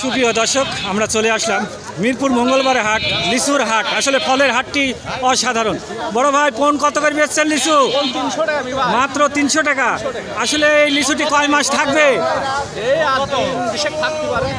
সুপ্রিয় দর্শক, আমরা চলে আসলাম মিরপুর মঙ্গলবারে হাট, লিচুর হাট। আসলে ফলের হাটটি অসাধারণ। বড় ভাই, কোন কত করে বেচছেন লিচু? মাত্র তিনশো টাকা। আসলে এই লিচুটি কয় মাস থাকবে?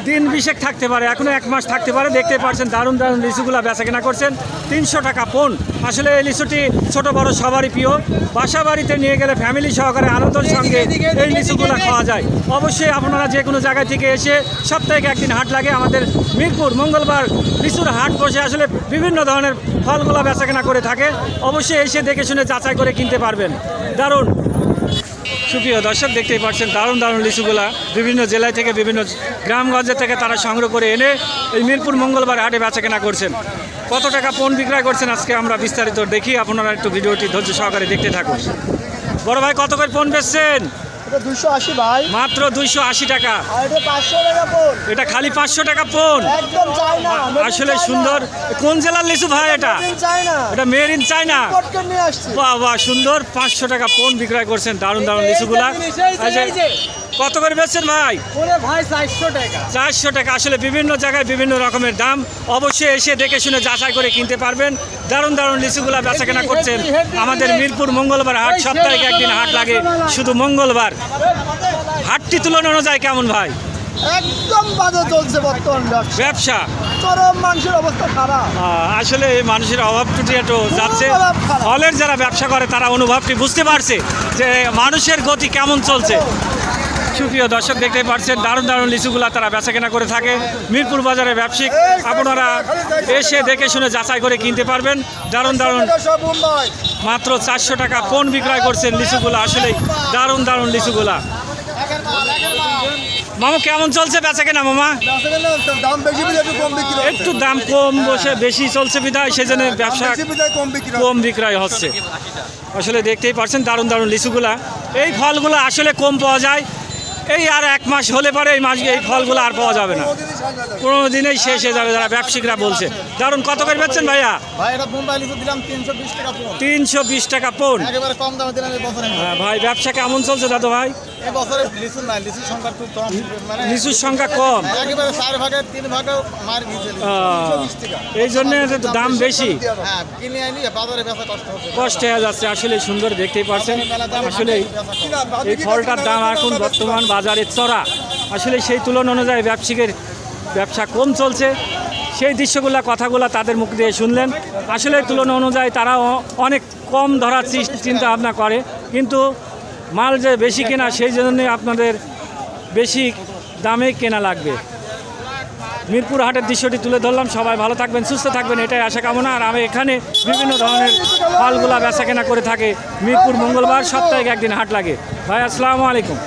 দিন বিশেক থাকতে পারে। এখনও এক মাস থাকতে পারে। দেখতে পাচ্ছেন, দারুণ দারুণ লিচুগুলো বেচা কেনা করছেন। তিনশো টাকা পোন। আসলে এই লিচুটি ছোটো বড় সবারই প্রিয়। বাসা বাড়িতে নিয়ে গেলে ফ্যামিলি সহকারে আনন্দের সঙ্গে এই লিচুগুলো খাওয়া যায়। অবশ্যই আপনারা যে কোনো জায়গা থেকে এসে সপ্তাহে একদিন হাট লাগে। আমাদের মিরপুর মঙ্গলবার লিচুর হাট বসে আসলে বিভিন্ন ধরনের ফলগুলো বেচাকেনা করে থাকে। অবশ্যই এসে দেখে শুনে যাচাই করে কিনতে পারবেন। দারুণ। সুপ্রিয় দর্শক, দেখতেই পাচ্ছেন দারুণ দারুণ লিচুগুলা বিভিন্ন জেলায় থেকে, বিভিন্ন গ্রামগঞ্জে থেকে তারা সংগ্রহ করে এনে এই মিরপুর মঙ্গলবার হাটে বেচাকেনা করছেন। কত টাকা পণ বিক্রয় করছেন আজকে আমরা বিস্তারিত দেখি। আপনারা একটু ভিডিওটি ধৈর্য সহকারে দেখতে থাকুন। বড় ভাই, কত করে পণ বেচছেন? এটা দুশো আশি ভাই। মাত্র দুইশো আশি টাকা। আর এটা পাঁচশো টাকা এটা খালি পাঁচশো টাকা পোন একদম চাই না আসলে সুন্দর। কোন জেলার লিচু ভাই এটা? এটা মেড ইন চায়না। বাহ বাহ সুন্দর। পাঁচশো টাকা পোন বিক্রয় করছেন। দারুণ দারুণ লিচুগুলা। আচ্ছা, কত করে বেচছেন ভাই? ওরে ভাই চারশো টাকা। চারশো টাকা। আসলে বিভিন্ন জায়গায় বিভিন্ন রকমের দাম। অবশ্যই এসে দেখে শুনে যাচাই করে কিনতে পারবেন। দারুণ দারুণ লিচুগুলা বেচা কেনা করছেন। আমাদের মিরপুর মঙ্গলবার হাট সপ্তাহে একদিন হাট লাগে। শুধু মঙ্গলবার। হাটটি তুলনা অনুযায়ী কেমন ভাই? একদম বাজে চলছে বর্তমান ব্যবসা। চরম মানুষের অবস্থা খারাপ। আসলে এই মানুষের অভাব টুটি একটু যাচ্ছে। ফলের যারা ব্যবসা করে তারা অনুভবটি বুঝতে পারছে যে মানুষের গতি কেমন চলছে। সুপ্রিয় দর্শক, দেখতে পাচ্ছেন দারুণ দারুণ লিচুগুলা তারা বেচা কেনা করে থাকে। মিরপুর বাজারে ব্যবসায়িক আপনারা এসে দেখে শুনে যাচাই করে কিনতে পারবেন। দারুণ দারুণ মাত্র চারশো টাকা কোন বিক্রয় করছেন লিচুগুলা আসলে দারুণ দারুণ লিচুগুলা। মামা, কেমন চলছে বেচা কেনা মামা? একটু দাম কম বসে বেশি চলছে বিধায়, সেজন্য ব্যবসা কম বিক্রয় হচ্ছে। আসলে দেখতেই পাচ্ছেন দারুণ দারুণ লিচুগুলা। এই ফলগুলো আসলে কম পাওয়া যায়। এই আর এক মাস হলে পরে এই মাস এই ফলগুলো আর পাওয়া যাবে না। পনেরো দিনেই শেষ হয়ে যাবে যারা ব্যবসায়িকরা বলছে। দারুণ কত করে পাচ্ছেন ভাইয়া? তিনশো বিশ টাকা পোন। হ্যাঁ, ভাই ব্যবসা কেমন চলছে দাদু ভাই? এই বছরে লিচু না লিচুর সংখ্যা খুব কম মানে লিচুর সংখ্যা কম? একেবারে চার ভাগে তিন ভাগে মার গিয়েছে লিচু। আহ, 320 টাকা। এই জন্য দাম বেশি হ্যাঁ কিনে আনি বাজারে বেচা কষ্ট হচ্ছে। কষ্ট হয়ে যাচ্ছে আসলে সুন্দর দেখতেই আসলে এই ফলটার দাম এখন বর্তমান বাজারে চড়া। আসলে সেই তুলনা অনুযায়ী ব্যবসায়িকের ব্যবসা কম চলছে। সেই দৃশ্যগুলা কথাগুলা তাদের মুখ দিয়ে শুনলেন। আসলে তুলনা অনুযায়ী তারা অনেক কম ধরার চিন্তা ভাবনা করে। কিন্তু মাল যে বেশি কেনা, সেই জন্য আপনাদের বেশি দামে কেনা লাগবে। মিরপুর হাটের দৃশ্যটি তুলে ধরলাম। সবাই ভালো থাকবেন, সুস্থ থাকবেন, এটাই আশা কামনা। আর আমি এখানে বিভিন্ন ধরনের ফলগুলা বেচা কেনা করে থাকে। মিরপুর মঙ্গলবার সপ্তাহে একদিন হাট লাগে। ভাই, আসসালামু আলাইকুম।